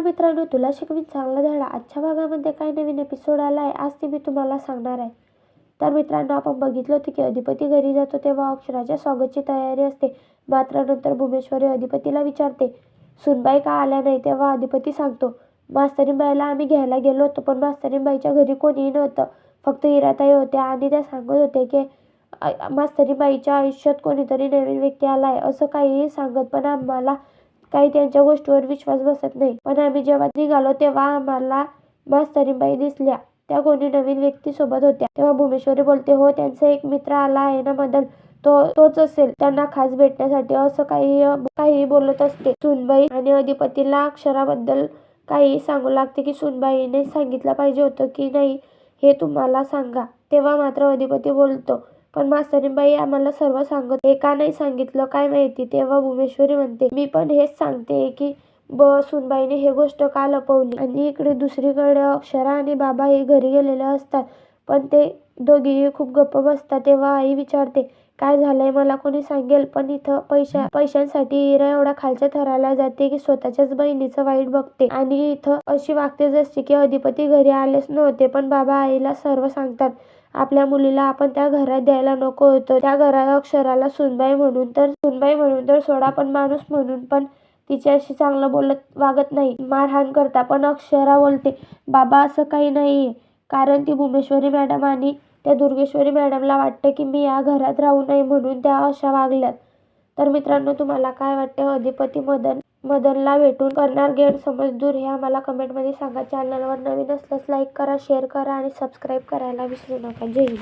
नमस्कार मित्रांनो तुला शिकवीन चांगला धडा आजच्या भागामध्ये काय नवीन एपिसोड आला आहे आज ते मी तुम्हाला सांगणार आहे. तर मित्रांनो आपण बघितलं होतं की अधिपती घरी जातो तेव्हा अक्षराच्या स्वागतची तयारी असते. मात्र नंतर भुमेश्वरी अधिपतीला विचारते सुनबाई का आल्या नाही? तेव्हा अधिपती सांगतो मास्तरीबाईला आम्ही घ्यायला गेलो होतो पण मास्तरीबाईच्या घरी कोणीही नव्हतं. फक्त इराताई होत्या आणि त्या सांगत होते की मास्तरीबाईच्या आयुष्यात कोणीतरी नवीन व्यक्ती आला आहे असं काहीही सांगत पण आम्हाला काही त्यांच्या गोष्टीवर विश्वास बसत नाही. पण आम्ही जेव्हा निघालो तेव्हा आम्हाला मास्तरीबाई दिसल्या. त्या कोणी नवीन व्यक्ती सोबत होत्या. तेव्हा भूमेश्वरी बोलते हो त्यांचा एक मित्र आला आहे ना मदन. तो तोच असेल. त्यांना खास भेटण्यासाठी असं काही काही बोलत असते. सुनबाई आणि अधिपतीला अक्षराबद्दल काही सांगू लागते की सुनबाईने सांगितलं पाहिजे होतं की नाही हे तुम्हाला सांगा. तेव्हा मात्र अधिपती बोलतो पण मास्तरीबाई आम्हाला सर्व सांगत एका का नाही सांगितलं काय माहिती? तेव्हा भुमेश्वरी म्हणते मी पण हेच सांगते की ब सुनबाईने हे गोष्ट का लपवली? आणि इकडे दुसरीकडे अक्षरा आणि बाबा हे घरी गेलेले असतात पण ते दोघेही खूप गप्प बसतात तेव्हा आई विचारते काय झालंय? मला कोणी सांगेल? पण इथं पैशा पैशांसाठी इरा एवढा खालच्या थराला जाते की स्वतःच्याच बहिणीचं वाईट बघते. आणि इथं अशी वागते जशी की अधिपती घरी आलेच नव्हते पण बाबा आईला सर्व सांगतात. आपल्या मुलीला आपण त्या घरात द्यायला नको होतो. त्या घरात अक्षराला सुनबाई म्हणून तर सुनबाई म्हणून तर सोडा पण माणूस म्हणून पण तिच्याशी चांगलं बोलत वागत नाही. मारहाण करता पण अक्षरा बोलते बाबा असं काही नाही कारण ती भुमेश्वरी मॅडम आणि त्या दुर्गेश्वरी मॅडमला वाटतं की मी या घरात राहू नये म्हणून त्या अशा वागल्यात. तर मित्रांनो तुम्हाला काय वाटते? अधिपती मदन मदनला भेटून करणार गैरसमज दूर हे आम्हाला कमेंटमध्ये सांगा. चॅनलवर नवीन असल्यास लाईक करा शेअर करा आणि सबस्क्राईब करायला विसरू नका. जय हिंद.